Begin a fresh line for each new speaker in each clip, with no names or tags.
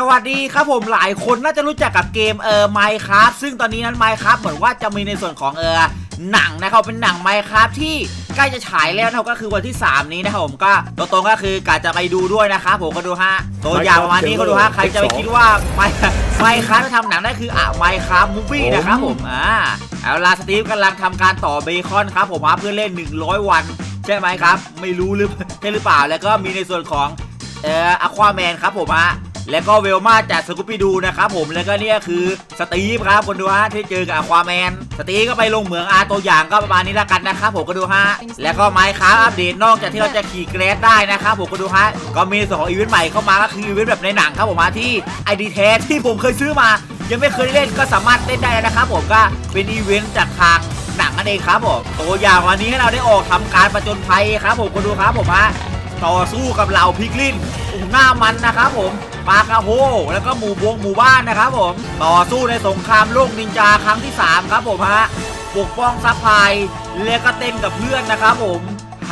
สวัสดีครับผมหลายคนน่าจะรู้จักกับเกมเออไมค์ครับซึ่งตอนนี้นั้นไมค์ครับเหมือนว่าจะมีในส่วนของเออหนังนะครับเป็นหนังไมค์ครับที่ใกล้จะฉายแล้วนะครับก็คือวันที่ 3 นี้นะครับผมก็ตรงๆก็คือกะจะไปดูด้วยนะครับผมก็ดูฮะตัวอย่างประมาณนี้ก็ดูฮะใครจะไปคิดว่าไมค์ไมค์ครับจะทำหนังได้คืออะไมค์ครับมูฟวี่นะครับผมอ่าเอาล่ะสตีฟกำลังทำการต่อเบคอนครับผมฮะเพื่อเล่น 100 วันใช่ไหมครับ ไม่รู้หรือใช่หรือเปล่าแล้วก็มีในส่วนของเอ่ออควาแมนครับผมฮะ แล้วก็เวลมาจากสกูปปี้ดูนะครับผมแล้วก็เนี่ยคือสตีฟครับคนดูฮะที่เจอกับอควาแมนสตีฟก็ไปลงเหมืองอาตัวอย่างก็ประมาณนี้แล้วกันนะครับผมก็ดูฮะแล้วก็ไมค์ครับอัปเดตนอกจากที่เราจะขี่เกรสได้นะครับผมก็ดูฮะก็มีส่วนของอีเวนต์ใหม่เข้ามาก็คืออีเวนต์แบบในหนังครับผมฮะที่ไอดีแท้ที่ผมเคยซื้อมา ยังไม่เคยเล่นก็สามารถเล่นได้แล้วนะครับผมก็เป็นอีเวนต์จากทางหนังนั่นเองครับผมตัวอย่างวันนี้ให้เราได้ออกทำการประจนภัยครับผมก็ดูครับผมฮะต่อสู้กับเหล่าพิกลินโอ้โหหน้ามันนะครับผม ปากาโฮแล้วก็หมู่บวงหมู่บ้านนะครับผม ต่อสู้ในสงครามโลกนินจาครั้งที่ 3 ครับผมฮะปกป้องซัพพลายแล้วก็เต้นกับเพื่อนนะครับผม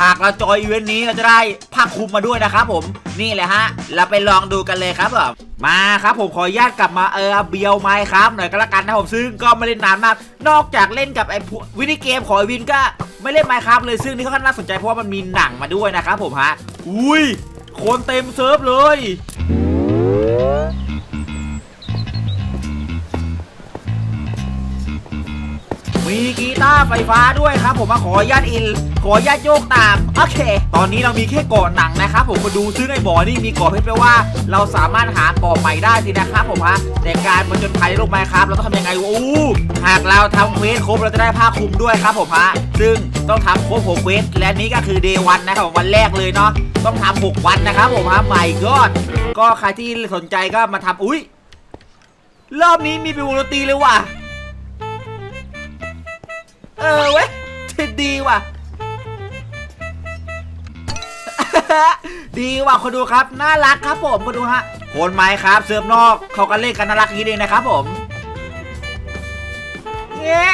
หากเราจอยอีเวนต์นี้เราจะได้ผ้าคลุมมาด้วยนะครับผมนี่แหละฮะ เราไปลองดูกันเลยครับผมมาครับผมขออนุญาตกลับมาเออเบียวไม้ครับหน่อยก็แล้วกันนะผมซึ่งก็ไม่ได้นนานมาก นอกจากเล่นกับไอ้พวกวิเกมของไอวินก็ไม่เล่นไมค์ครับเลยซึ่งนี่ก็น่าสนใจเพราะว่ามันมีหนังมาด้วยนะครับผมฮะอุ้ยคนเต็มเซิร์ฟเลย Yeah. มีกีตาร์ไฟฟ้าด้วยครับ ผมมาขอญาตอิน ขอญาตโยกตาม โอเค ตอนนี้เรามีแค่เกาะหนังนะครับ ผมมาดูซึ่งไอ้บ่อนี่มีเกาะเพชรแปลว่า เราสามารถหาเกาะใหม่ได้สินะครับผมฮะแต่การมาจนภัยโลกไมค์ครับ เราต้องทำยังไงวะอู้หากเราทำเควสครบเราจะได้ผ้าคลุมด้วยครับผมฮะซึ่งต้องทำครบหกเควสและนี้ก็คือเดวันนะครับวันแรกเลยเนาะต้องทำหกวันนะครับผมฮะใหม่ก็ก็ใครที่สนใจก็มาทำอุ้ยรอบนี้มีเป็นวงดนตรีเลยว่ะ เออเว้ยดีว่ะ ดีว่ะคนดูครับ น่ารักครับผมคนดูฮะโคนไม้ครับเซิร์ฟนอกเขาก็เล่นกันน่ารักอย่างนี้เองนะครับผมเย้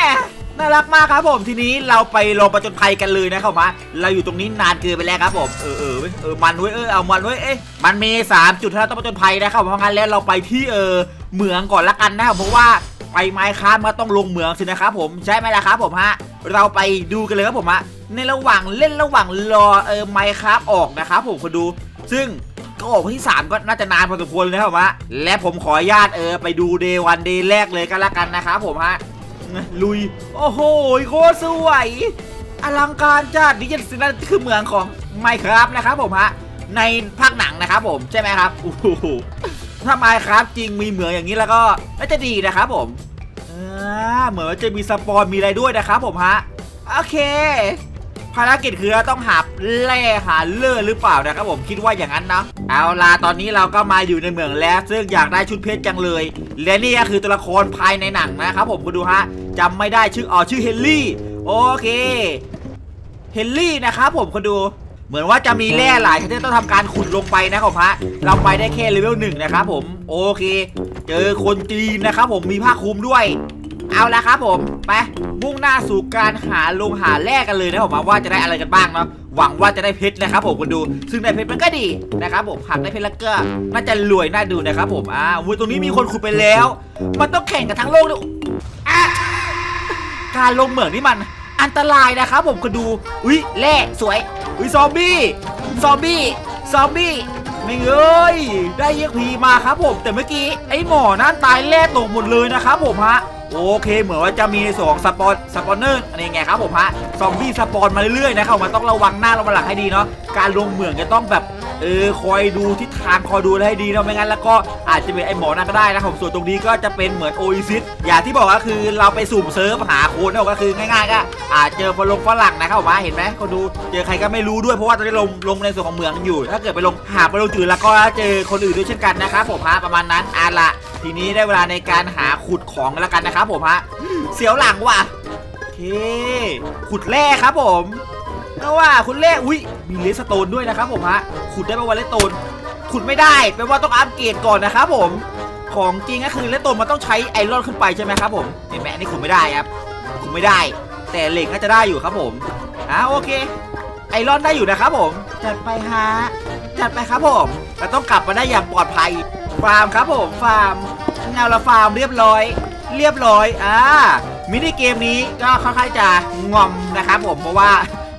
น่ารักมากครับผมทีนี้เราไปลงประจนภัยกันเลยนะครับมาเราอยู่ตรงนี้นานเกินไปแล้วครับผมเออเออเออมันเว้ยเออเอามันเว้ยเอ๊ะมันมีสามจุดที่เราต้องประจนภัยนะครับเพราะงั้นแล้วเราไปที่เออเหมืองก่อนละกันนะครับเพราะว่า ไปไม้ค้ามาต้องลงเหมืองสินะครับผมใช่ไหมล่ะครับผมฮะเราไปดูกันเลยครับผมฮะในระหว่างเล่นระหว่างรอเออไม้ค้าออกนะครับผมคนดู ซึ่งก็ออกวันที่ 3 ก็น่าจะนานพอสมควรเลยนะครับผมฮะและผมขออนุญาตเออไปดูเดย์วันเดย์แรกเลยก็แล้วกันนะครับผมฮะลุย โอ้โหโคตรสวยอลังการจัดนี่จะสินั่นคือเมืองของไมครับนะครับผมฮะในภาคหนังนะครับผมใช่ไหมครับโอ้โห ถ้าไมครับจริงมีเหมืองอย่างนี้แล้วก็น่าจะดีนะครับผมเหมือนว่าจะมีสปอนมีอะไรด้วยนะครับผมฮะโอเค ภารกิจคือเราต้องหาแร่หาเลือหรือเปล่านะครับผมคิดว่าอย่างนั้นนะเอาล่ะตอนนี้เราก็มาอยู่ในเมืองแล้ว ซึ่งอยากได้ชุดเพชรจังเลย และนี่ก็คือตัวละครภายในหนังนะครับผมคุณดูฮะจำไม่ได้ชื่ออ๋อชื่อเฮนรี่โอเคเฮนรี่นะครับผมคุณดู เหมือนว่าจะมีแร่หลายชนิดต้องทำการขุดลงไปนะครับผมฮะเราไปได้แค่เลเวลหนึ่งนะครับผมโอเค เจอคนจีนนะครับผมมีผ้าคลุมด้วย เอาละครับผมไปมุ่งหน้าสู่การหาลงหาแลกกันเลยนะผมว่าจะได้อะไรกันบ้างเนาะหวังว่าจะได้เพชรนะครับผมคุณดู ซึ่งได้เพชรมันก็ดีนะครับผมหากได้เพชรแล้วก็น่าจะรวยน่าดูนะครับผมอ่าวุ้ยตรงนี้มีคนขุดไปแล้ว มันต้องแข่งกันทั้งโลกเลยอะการลงเหมืองนี่มัน อันตรายนะครับผมก็ดูอุ้ยแร่สวยอุ้ยซอมบี้ซอมบี้ซอมบี้ไม่เอ้ยได้เยกพีมาครับผม แต่เมื่อกี้ไอ้หมอนั่นตายแร่ตกหมดเลยนะครับผมฮะโอเค เหมือนว่าจะมีสองสปอนสปอนเนอร์อันนี้ไงครับผมฮะซอมบี้สปอนมาเรื่อยๆนะครับมันต้องระวังหน้าระวังหลังให้ดีเนาะ การลงเหมืองจะต้องแบบเออคอยดูทิศทางคอยดูให้ดีเนาะไม่งั้นแล้วก็อาจจะเป็นไอหมอนั่นก็ได้นะผมส่วนตรงนี้ก็จะเป็นเหมือนโอซิสอย่างที่บอกก็คือเราไปสุ่มเซิร์ฟหาโคนนะก็คือง่ายๆก็อาจเจอฝรั่งฝรั่งนะครับผมเห็นไหมเขาดูเจอใครก็ไม่รู้ด้วยเพราะว่าตอนนี้ลงลงในส่วนของเหมืองอยู่ ถ้าเกิดไปลงหาไปลงจืดแล้วก็เจอคนอื่นด้วยเช่นกันนะครับผมฮะประมาณนั้นอะละทีนี้ได้เวลาในการหาขุดของแล้วกันนะครับผมฮะเสียวหลังว่ะโอเคขุดแร่ครับผม เพราะว่าขุดแร่อุ้ยมีเลสโตนด้วยนะครับผมฮะขุดได้ไหมว่าเลสโตนขุดไม่ได้แปลว่าต้องอัปเกรดก่อนนะครับผม ของจริงก็คือเลสโตนมันต้องใช้ไอรอนขึ้นไปใช่ไหมครับผมเห็นไหมอันนี้ขุดไม่ได้ครับขุดไม่ได้ แต่เหล็กน่าจะได้อยู่ครับผมอ่าโอเค ไอรอนได้อยู่นะครับผมจัดไปฮะจัดไปครับผมเราต้องกลับมาได้อย่างปลอดภัยฟาร์มครับผมฟาร์มเงาละฟาร์มเรียบร้อย เรียบร้อยอ่ามินิเกมนี้ก็ค่อนข้างจะงอมนะครับผมเพราะว่า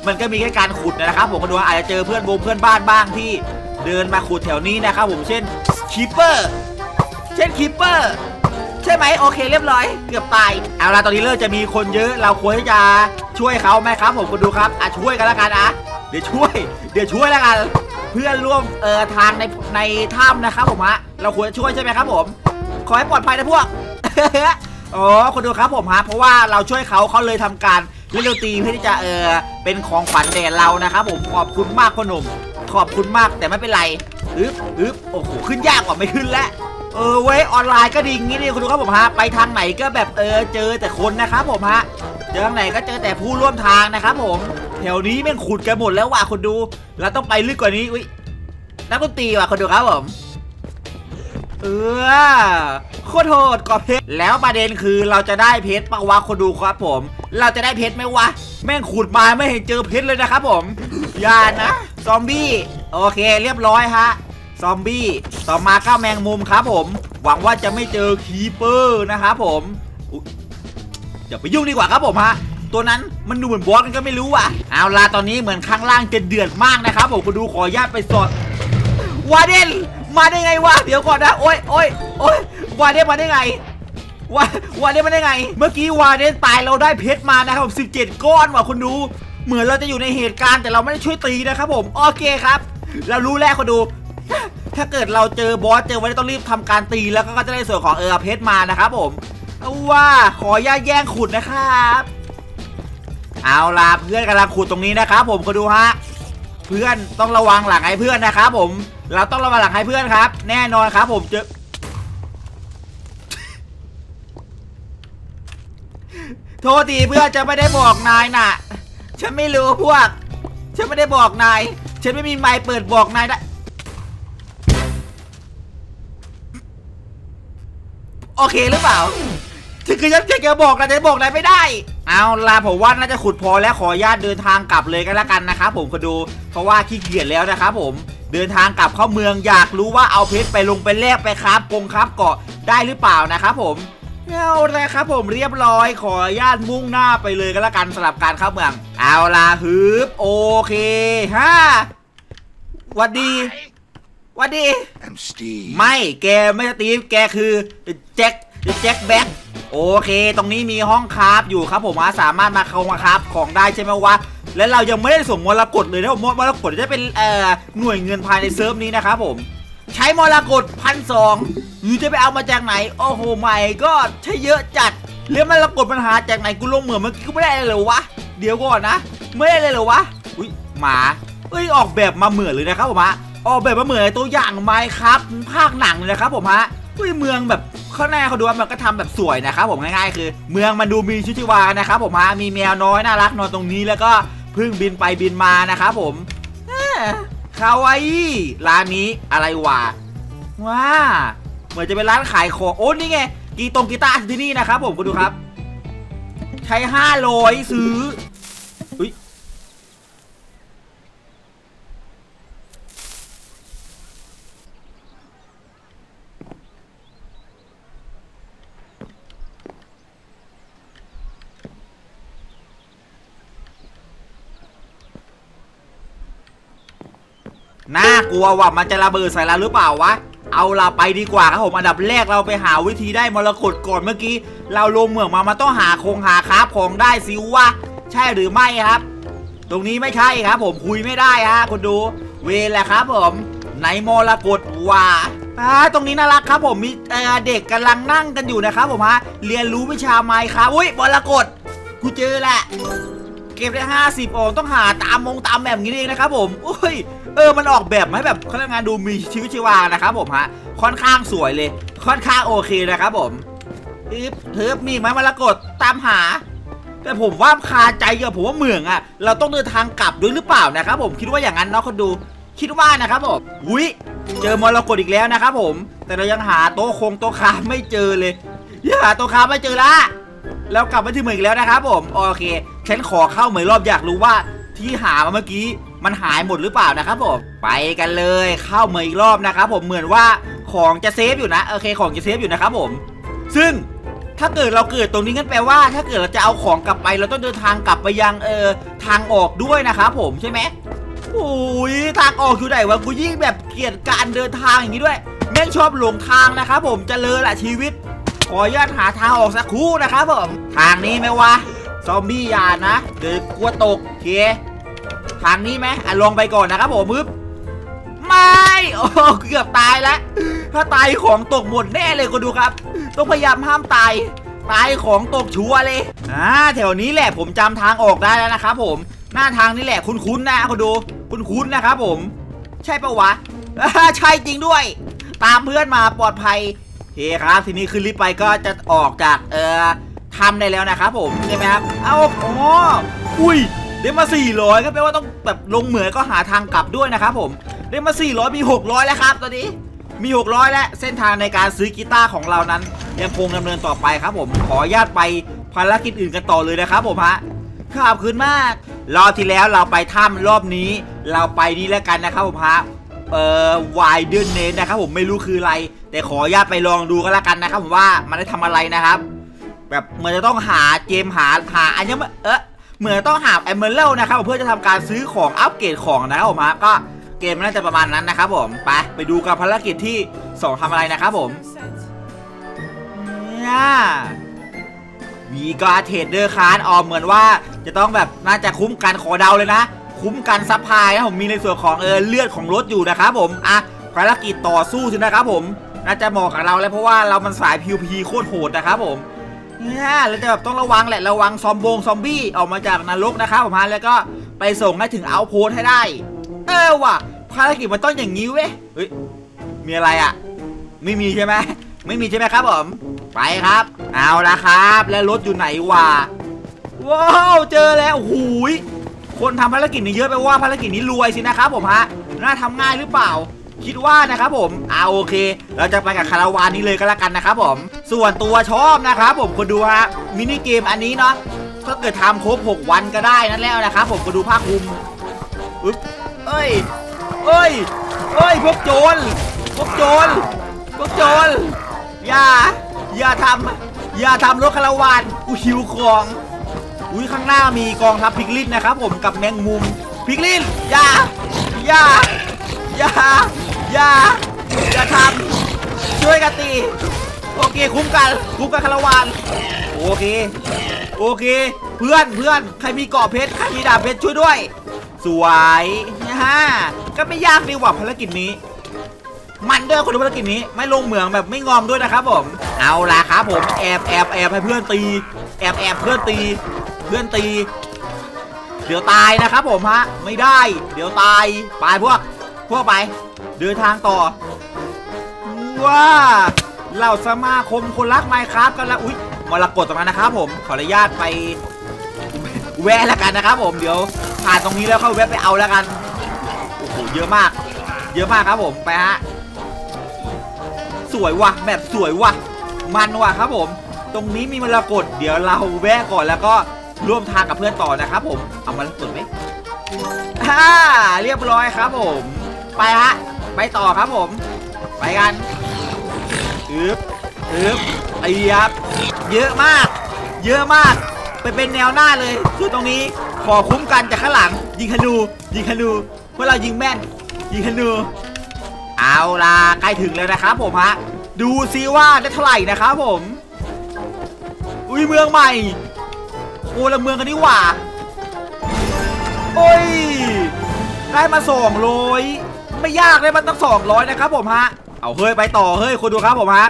มันก็มีแค่การขุดนะครับ ผมก็ดูอาจจะเจอเพื่อนวงเพื่อนบ้านบ้างที่เดินมาขุดแถวนี้นะครับผมเช่นคีเปอร์เช่นคีเปอร์ใช่ไหมโอเค เรียบร้อย เกือบตายเอาล่ะตอนนี้เริ่มจะมีคนเยอะเราควรที่จะช่วยเขาไหมครับ ผมก็ดูครับอะช่วยกันแล้วกันอะเดี๋ยวช่วย เดี๋ยวช่วยแล้วกัน เพื่อนร่วมเอ่อทางในในถ้ำนะครับผมฮะเราควรจะช่วยใช่ไหมครับ ผม ขอให้ปลอดภัยนะพวกอ๋อคนดูครับผมฮะเพราะว่าเราช่วยเขาเขาเลยทำการ เล่นดนตรีเพื่อที่จะเออเป็นของขวัญแด่เรานะครับผมขอบคุณมากพ่อหนุ่มขอบคุณมากแต่ไม่เป็นไรอึ๊บอึ๊บโอ้โหขึ้นยากกว่าไม่ขึ้นแล้วเออเว้ยออนไลน์ก็ดีงี้ดิคุณดูครับผมฮะไปทางไหนก็แบบเออเจอแต่คนนะครับผมฮะเจอทางไหนก็เจอแต่ผู้ร่วมทางนะครับผมแถวนี้แม่งขุดกันหมดแล้วว่ะคนดูเราต้องไปลึกกว่านี้อุ้ยนักดนตรีว่ะคนดูครับผมเออ โคตรโหดกว่าเพชรแล้วประเด็นคือเราจะได้เพชรปะวะคนดูครับผม เราจะได้เพชรไหมวะแม่งขุดมาไม่เห็นเจอเพชรเลยนะครับผมอย่านะซอมบี้โอเคเรียบร้อยฮะซอมบี้ต่อมาก้าแมงมุมครับผม หวังว่าจะไม่เจอคีเปอร์นะครับผมอย่าไปยุ่งดีกว่าครับผมฮะตัวนั้นมันดูเหมือนบอสกันก็ไม่รู้ว่ะเอาล่ะตอนนี้เหมือนข้างล่างจะเดือดมากนะครับผมคุณดูขอญาตไปสอดวาเดนมาได้ไงวะเดี๋ยวก่อนนะโอ้ยโอ้ยโอ้ย วาเดนมาได้ไงวาวาเดนมาได้ไง เมื่อกี้วาเดนตายเราได้เพชรมานะครับผม17ก้อนว่ะคุณดู เหมือนเราจะอยู่ในเหตุการณ์แต่เราไม่ได้ช่วยตีนะครับผมโอเคครับ เรารู้แล้วคุณดูถ้าเกิดเราเจอบอสเจอไว้ต้องรีบทำการตีแล้วก็จะได้ส่วนของเออเพชรมานะครับผมว่าขออย่าแย่งขุดนะครับ เอาล่ะเพื่อนกำลังขุดตรงนี้นะครับผมก็ดูฮะเพื่อนต้องระวังหลังให้เพื่อนนะครับผมเราต้องระวังหลังให้เพื่อนครับ แน่นอนครับผมเจอ โทษทีเพื่อนจะไม่ได้บอกนายน่ะ ฉันไม่รู้พวก ฉันไม่ได้บอกนาย ฉันไม่มีไมค์เปิดบอกนายได้ โอเคหรือเปล่าถึงคือฉันจะบอกนะจะบอกนายไม่ได้ เอาล่ะผมว่าน่าจะขุดพอแล้วขออนุญาตเดินทางกลับเลยกันแล้วกันนะครับผมก็ดูเพราะว่าขี้เกียจแล้วนะครับผมเดินทางกลับเข้าเมืองอยากรู้ว่าเอาเพชรไปลงไปแลกไปครับกงครับเกาะได้หรือเปล่านะครับผม เอาละครับผมเรียบร้อยขออนุญาตมุ่งหน้าไปเลยกันแล้วกันสำหรับการเข้าเมือง เอาล่ะฮึบโอเคฮ่าหวัดดีหวัดดี
I'm Steve.
ไม่แกไม่สตีฟแกคือแจ็คแจ็คแบ็คโอเค ตรงนี้มีห้องคราฟอยู่ครับผมอะสามารถมาเข้ามาคราฟของได้ใช่ไหมวะและเรายังไม่ได้ส่งมรกตเลยนะผมมรกตจะเป็นเอ่อหน่วยเงินภายในเซิร์ฟนี้นะครับผม ใช้มรกตพันสองหรือจะไปเอามาจากไหน โอ้โหไม่ก็ใช้เยอะจัดเรื่องมรกตปัญหาจากไหนกูลงเหมือนเมื่อกี้กูไม่ได้เลยเหรอวะ เดี๋ยวก่อนนะ ไม่ได้เลยเหรอวะ อุ้ยหมาเอ้ยออกแบบมาเหมือนเลยนะครับผมฮะออกแบบมาเหมือนตัวอย่างไม้ครับภาคหนังเลยนะครับผมฮะเฮ้ยเมืองแบบข้างหน้าเขาดูว่ามันก็ทำแบบสวยนะครับผมง่ายๆคือ เมืองมันดูมีชีวิตชีวานะครับผมฮะมีแมวน้อยน่ารักนอนตรงนี้แล้วก็พึ่งบินไปบินมานะครับผมอ คาวาอิร้านนี้อะไรวะว้าเหมือนจะเป็นร้านขายของโอ้นี่ไงกีตงกีตาร์ที่นี่นะครับผมก็ดูครับ ใช้ห้าร้อยซื้อ น่ากลัวว่ามันจะระเบิดใส่เราหรือเปล่าวะเอาเราไปดีกว่าครับผมอันดับแรกเราไปหาวิธีได้มรกตก่อนเมื่อกี้ เราลงเหมืองมามันต้องหาคงหาคราฟของได้สิวะใช่หรือไม่ครับ ตรงนี้ไม่ใช่ครับ ผมคุยไม่ได้ฮะคุณดู เวแหละครับผมไหนมรกตว่าอ่า ตรงนี้น่ารักครับผมมีเออเด็กกำลังนั่งกันอยู่นะครับผมฮะเรียนรู้วิชาไม้ครับอุ้ยมรกตกูเจอแหละ เก็บได้ 50โองต้องหาตามมงตามแบบนี้เองนะครับผมอุ้ย เออมันออกแบบมาให้แบบพนักงานดูมีชีวิตชีวานะครับผมฮะค่อนข้างสวยเลย ค่อนข้างโอเคนะครับผมทึบทึบมีไหมมรกตตามหา แต่ผมว่าคาใจกับผมว่าเมืองอะเราต้องเดินทางกลับด้วยหรือเปล่านะครับผมคิดว่าอย่างนั้นเนาะคนดูคิดว่านะครับผมอุ้ยเจอมรกตอีกแล้วนะครับผม แต่เรายังหาโต๊ะคงโต๊ะคาไม่เจอเลยยังหาโต๊ะคาไม่เจอละแล้วกลับมาที่เมืองอีกแล้วนะครับผมโอเคฉันขอเข้าเหมือนรอบอยากรู้ว่าที่หามาเมื่อกี้ มันหายหมดหรือเปล่านะครับผมไปกันเลยเข้าเมืองอีกรอบนะครับผมเหมือนว่าของจะเซฟอยู่นะโอเคของจะเซฟอยู่นะครับผม ซึ่งถ้าเกิดเราเกิดตรงนี้งั้นแปลว่า ถ้าเกิดเราจะเอาของกลับไป เราต้องเดินทางกลับไปยังเออทางออกด้วยนะครับผมใช่ไหมโอ้ยทางออกอยู่ไหนวะกูยิ่งแบบเกลียดการเดินทางอย่างนี้ด้วยแม่งชอบหลงทางนะครับผมเจะเลยละชีวิต ขออนุญาตหาทางออกสักครู่นะครับผม ทางนี้ไหมวะ ซอมบี้ยานะ เดี๋ยวกลัวตกเค ทางนี้ไหมอะลองไปก่อนนะครับผมปึ๊บไม่โอ้เกือบตายแล้วถ้าตายของตกหมดแน่เลยคุณดูครับ ต้องพยายามห้ามตายตายของตกชัวร์เลยอ่าแถวนี้แหละผมจำทางออกได้แล้วนะครับผมหน้าทางนี่แหละคุ้นๆนะคุณดูคุ้นๆนะครับผม ใช่ปะวะใช่จริงด้วย ตามเพื่อนมาปลอดภัยโอเคครับทีนี้ขึ้นลิฟต์ไปก็จะออกจากเอ่อทำได้แล้วนะครับผมใช่ไหมครับเอาอ๋ออุ้ย ได้มา 400ก็แปลว่าต้องแบบลงเหมือก็หาทางกลับด้วยนะครับผมได้มา 400 มี 600 แล้วครับตอนนี้มี 600 แล้วเส้นทางในการซื้อกีตาร์ของเรานั้น ยังคงดำเนินต่อไปครับผมขออนุญาตไปภารกิจอื่นกันต่อเลยนะครับผมฮะขอบคุณมากรอบที่แล้วเราไปถ้ำรอบนี้ เราไปนี่แล้วกันนะครับผมฮะเอ่อวายเดนเนนนะครับผมไม่รู้คืออะไร แต่ขออนุญาตไปลองดูก็แล้วกันนะครับผมว่ามันได้ทำอะไรนะครับ แบบเหมือนจะต้องหาเกมหาหาอันนี้เออ เหมือนต้องหาแอมเบอร์เลนะครับผมเพื่อจะทำการซื้อของอัปเกรดของนะครับผมก็เกมน่าจะประมาณนั้นนะครับผมไปไปดูกับภารกิจที่สองทำอะไรนะครับผมเนี่ยวีกาเทรดเดอร์คาร์ดออมเหมือนว่าจะต้องแบบน่าจะคุ้มกันขอเดาเลยนะ คุ้มกันซัพพลายนะผมมีในส่วนของเออเลือดของรถอยู่นะครับผมอะภารกิจต่อสู้สินะครับผมน่าจะเหมาะกับเราแล้วเพราะว่าเรามันสาย PVP โคตรโหดนะครับผม เนี่ยเราจะแบบต้องระวังแหละระวังซอมบงซอมบี้ออกมาจากนรกนะครับผมฮะแล้วก็ไปส่งให้ถึงเอาโพสให้ได้ เออว่ะภารกิจมันต้องอย่างนี้เว้ยเฮ้ยมีอะไรอะ ไม่มีใช่ไหมไม่มีใช่ไหมครับผมไปครับ เอาละครับ แล้วรถอยู่ไหนวะว้าวเจอแล้วโอยคนทำภารกิจนี้เยอะไปว่าภารกิจนี้รวยสินะครับผมฮะน่าทำง่ายหรือเปล่า คิดว่านะครับผมอ่าโอเค เราจะไปกับคาราวานนี้เลยก็แล้วกันนะครับผม ส่วนตัวชอบนะครับผมคนดูฮะมินิเกมอันนี้เนาะถ้าเกิดทำครบ 6 วันก็ได้นั่นแล้วนะครับผมคนดูภาคภูมิอึ๊บเอ้ยเอ้ยเอ้ยพวกโจรพวกโจรพวกโจรอย่าอย่าทำอย่าทำรถคาราวานกูหิวของอุ้ยข้างหน้ามีกองทัพพิกลินนะครับผมกับแมงมุมพิกลินอย่าอย่า อย่า อย่า อย่าทำช่วยกันตี โอเคคุ้มกัน คุ้มกันคารวานโอเค โอเค เพื่อนเพื่อนใครมีเกาะเพชร ใครมีดาบเพชรช่วยด้วย สวยนะฮะ ก็ไม่ยากดีกว่าภารกิจนี้ มันด้วยคนดูภารกิจนี้ ไม่ลงเหมืองแบบไม่งอมด้วยนะครับผม เอาล่ะครับผม แอบแอบแอบให้เพื่อนตี แอบแอบเพื่อนตี เพื่อนตี เดี๋ยวตายนะครับผมฮะ ไม่ได้ เดี๋ยวตาย ไปพวก วกไป เดินทางต่อ ว้าเหล่าสมาคมคนรักไมค์ครับกันแล้วอุ๊ยมรกตตรงนั้นนะครับผม ขออนุญาตไป แวะแล้วกันนะครับผม เดี๋ยวผ่านตรงนี้แล้วเข้าแวะไปเอาแล้วกัน โอ้โห เยอะมาก เยอะมากครับผม ไปฮะ สวยว่ะแบบสวยว่ะ มันว่ะครับผม ตรงนี้มีมรกตเดี๋ยวเราแวะก่อนแล้วก็ร่วมทางกับเพื่อนต่อนะครับผม เอามรกตไหมฮ่าเรียบร้อยครับผม ไปฮะ ไปต่อครับผม ไปกันอึบอึบไอ้ยับ เยอะมาก เยอะมาก ไปเป็นแนวหน้าเลยส่วนตรงนี้ ขอคุ้มกันจากข้างหลัง ยิงธนู ยิงธนูเพราะเรายิงแม่น ยิงธนู เอาล่ะใกล้ถึงแล้วนะครับผมฮะ ดูซิว่าได้เท่าไหร่นะครับผม อุ้ยเมืองใหม่ โอ้ละเมืองกันนี่หว่า โอ้ย ได้มาสองร้อย ไม่ยากเลยมันตั้งสองร้อยนะครับผมฮะเอาเฮ้ยไปต่อเฮ้ยคนดูครับผมฮะ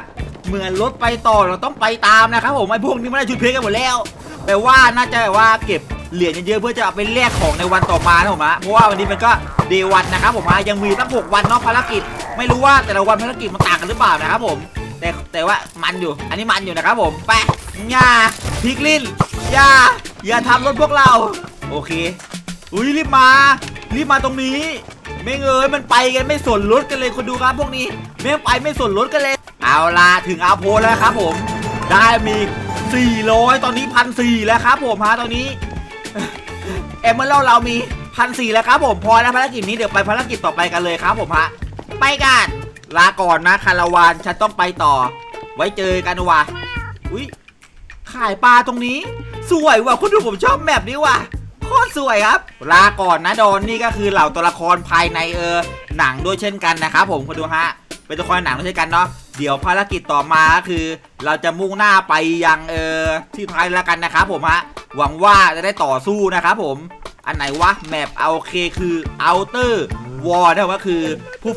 เหมือนรถไปต่อเราต้องไปตามนะครับผมไอ้พวกนี้ไม่ได้ชุดเพชรกันหมดแล้วแปลว่าน่าจะว่าเก็บเหรียญเยอะๆเพื่อจะเอาไปแลกของในวันต่อมานะผมฮะเพราะว่าวันนี้มันก็เดวันนะครับผมฮะยังมีตั้งหกวันนาะภารกิจ ไม่รู้ว่าแต่ละวันภารกิจมันต่างกันหรือเปล่านะครับผม แต่แต่ว่ามันอยู่ อันนี้มันอยู่นะครับผมไปอย่าพิกลินอย่าอย่าทำรถพวกเรา โอเคอุ้ยรีบมา รีบมาตรงนี้ แม่งเอ้ยมันไปกันไม่สนรถกันเลยคนดูครับพวกนี้แม่งไปไม่สนรถกันเลย เอาล่ะถึงอาโพแล้วครับผม ได้มี 400 ตอนนี้พันสี่แล้วครับผมฮะตอนนี้เอมเมอรัลเรามีพันสี่แล้วครับผมพอแล้วภารกิจนี้เดี๋ยวไปภารกิจต่อไปกันเลยครับผมฮะไปกันลาก่อนนะคาราวานฉันต้องไปต่อ ไว้เจอกันว่ะอุ้ยขายปลาตรงนี้ สวยว่ะคุณดูผมชอบแมปนี้ว่ะ โคตรสวยครับ ลาก่อนนะโดนนี่ก็คือเหล่าตัวละครภายในเออหนังด้วยเช่นกันนะครับผมคุณดูฮะเป็นตัวละครหนังด้วยเช่นกันเนาะเดี๋ยวภารกิจต่อมาก็คือ เราจะมุ่งหน้าไปยังเออที่ท้ายแล้วกันนะครับผมฮะหวังว่าจะได้ต่อสู้นะครับผมอันไหนวะแมปเอาเคคือ outer wall นะว่าคือผู้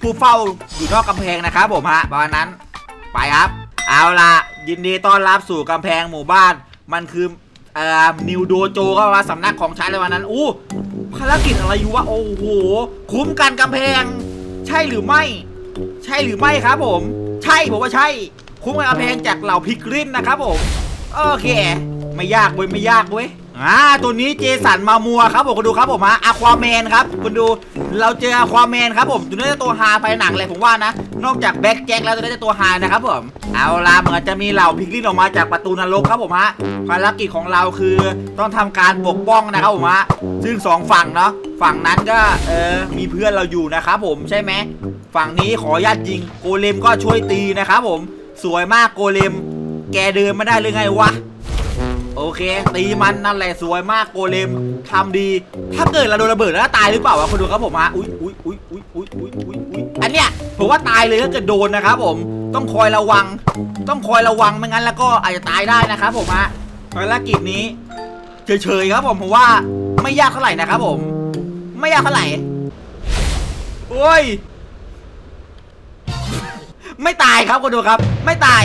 ผู้เฝ้าอยู่นอกกำแพงนะครับผมฮะประมาณนั้นไปครับ เอาล่ะ ยินดีต้อนรับสู่กำแพงหมู่บ้าน มันคือ อ่อนิวโดโจก็ว่าสำนักของฉันในวันนั้น อู้ภารกิจอะไรอยู่วะ โอ้โห คุ้มกันกำแพง ใช่หรือไม่ ใช่หรือไม่ครับผม ใช่ผมว่าใช่ คุ้มกันกำแพงจากเหล่าพิกรินนะครับผม โอเค ไม่ยากเว้ย ไม่ยากเว้ย อ่าตัวนี้เจสันมามัวครับผมคุณดูครับผมฮะอะควาแมนครับคุณดูเราเจออะควาแมนครับผมตัวนี้จะตัวฮาไปหนังเลยผมว่านะ นอกจากแบ็คแจ็คแล้วตัวนี้จะตัวฮานะครับผมเอาล่ะเหมือนจะมีเหล่าพิกลินออกมาจากประตูนรกครับผมฮะภารกิจของเราคือต้องทำการปกป้องนะครับผมฮะซึ่งสองฝั่งเนาะฝั่งนั้นก็เออมีเพื่อนเราอยู่นะครับผมใช่ไหมฝั่งนี้ขออนุญาตยิงโกเลมก็ช่วยตีนะครับผมสวยมากโกเลม แกเดินไม่ได้เลยไงวะ โอเค ตีมันนั่นแหละสวยมากโกเลมทำดี ถ้าเกิดเราโดนระเบิดแล้วตายหรือเปล่าวะคนดูครับผมฮะอุ้ยอุ้ยอุ้ยอุ้ยอุ้ยอุ้ยอุ้ยอุ้ยอันเนี้ยผมว่าตายเลยถ้าเกิดโดนนะครับผมต้องคอยระวัง ต้องคอยระวังไม่งั้นแล้วก็อาจจะตายได้นะครับผมฮะภารกิจนี้เฉยๆครับผมผมว่าไม่ยากเท่าไหร่นะครับผม ไม่ยากเท่าไหร่โอ้ยไม่ตายครับคุณดูครับ ไม่ตาย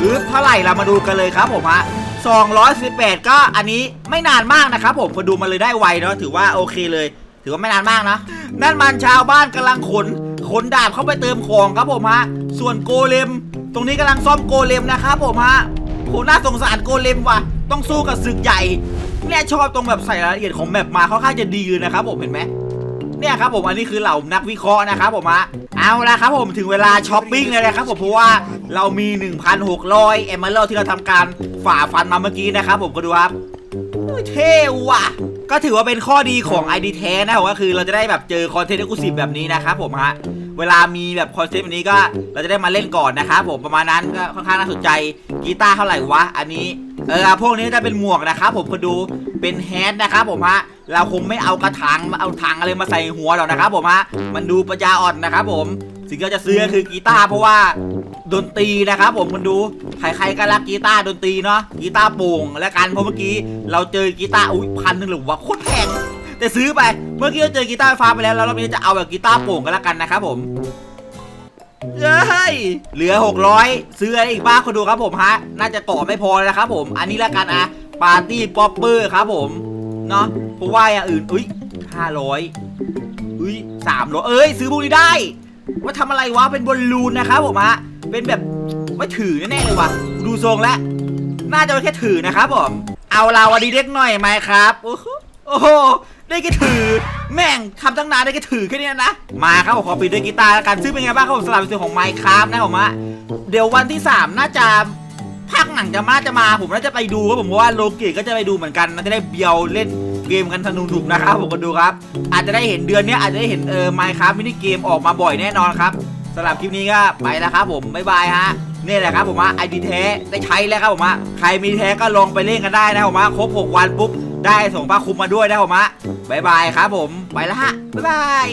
อึบเท่าไหร่เรามาดูกันเลยครับผมฮะ 218 ก็อันนี้ไม่นานมากนะครับผมคนดูมาเลยได้ไวเนาะถือว่าโอเคเลย ถือว่าไม่นานมากนะ นั่นมันชาวบ้านกำลังขนขนดาบเข้าไปเติมของครับผมฮะส่วนโกเลม ตรงนี้กำลังซ่อมโกเลมนะครับผมฮะโหน่าสงสารโกเลมว่ะต้องสู้กับศึกใหญ่เนี่ยชอบตรงแบบใส่รายละเอียดของแมปมาค่อนข้างจะดีเลยนะครับผมเห็นไหมเนี่ยครับผมอันนี้คือเหล่านักวิเคราะห์นะครับผมฮะ เอาละครับผมถึงเวลาช้อปปิ้งเลยนะครับผมเพราะว่าเรามี 1,600เอมเมอรัลที่เราทำการฝ่าฟันมาเมื่อกี้นะครับผมก็ดูครับเท่ว่ะ ก็ถือว่าเป็นข้อดีของ ID แท้นะผมก็คือเราจะได้แบบเจอคอนเทนต์เอ็กซ์คลูซีฟแบบนี้นะครับผมฮะ เวลามีแบบคอนเทนต์แบบนี้ก็เราจะได้มาเล่นก่อนนะครับผมประมาณนั้นก็ค่อนข้างน่าสนใจกีตาร์เท่าไหร่วะอันนี้เออพวกนี้จะเป็นหมวกนะครับผมก็ดูเป็นแฮทนะครับผมฮะเราคงไม่เอากระถางมาเอาถังอะไรมาใส่หัวหรอกนะครับผมฮะมันดูปัญญาอ่อนนะครับผมสิ่งที่จะซื้อคือกีตาร์เพราะว่าดนตรีนะครับผมมันดูใครๆก็รักกีตาร์ดนตรีเนาะกีตาร์โป่งและกันเพราะเมื่อกี้เราเจอกีตาร์อุ้ยพันหนึ่งหรือว่าโคตรแพง แต่ซื้อไป เมื่อกี้เราเจอกีตาร์ไฟฟ้าไปแล้วแล้วรอบนี้จะเอาแบบกีตาร์โป่งกันล้วกันนะครับผมเฮ้ยเหลือ 600 ซื้ออะไรอีกบ้างคนดูครับผมฮะ น่าจะต่อไม่พอแล้วนะครับผม อันนี้ละกันอะปาร์ตี้ป๊อปเปอร์ครับผม เนาะเพราะว่าอย่างอื่น อุ้ยห้าร้อยอุ้ยสามร้อยเอ้ย ซื้อพวกนี้ได้ ว่าทำอะไรวะ เป็นบอลลูนนะครับผมฮะ เป็นแบบไว้ถือแน่ๆเลยวะดูทรงแล้ว น่าจะแค่ถือนะครับผม เอาเราวันดีเด็กหน่อยไหมครับ โอ้โห ได้แค่ถือ แม่งทำตั้งนานได้แค่ถือแค่นี้นะ มาครับผมขอปิดด้วยกีตาร์แล้วกันซึ่งเป็นไงบ้างครับผมสำหรับในส่วนของไมค์ครับนะผมฮะเดี๋ยววันที่ 3 น่าจะภาคหนังจะมาจะมาผมน่าจะไปดูครับผมเพราะว่าโลเกตก็จะไปดูเหมือนกันน่าจะได้เบียวเล่นเกมกันสนุกๆนะครับผมก็ดูครับ อาจจะได้เห็นเดือนนี้อาจจะได้เห็นเออไมค์ครับมินิเกมออกมาบ่อยแน่นอนครับสำหรับคลิปนี้ก็ไปแล้วครับผมบ๊ายบายฮะนี่แหละครับผมว่าไอดีแท้ได้ใช้แล้วครับผมว่าใครมีแท้ก็ลองไปเล่นกันได้นะผมว่าครบ 6 วันปุ๊บ ได้ส่งผ้าคลุมมาด้วยนะผมอะบายบายครับผม ไปแล้วฮะ บ๊ายบาย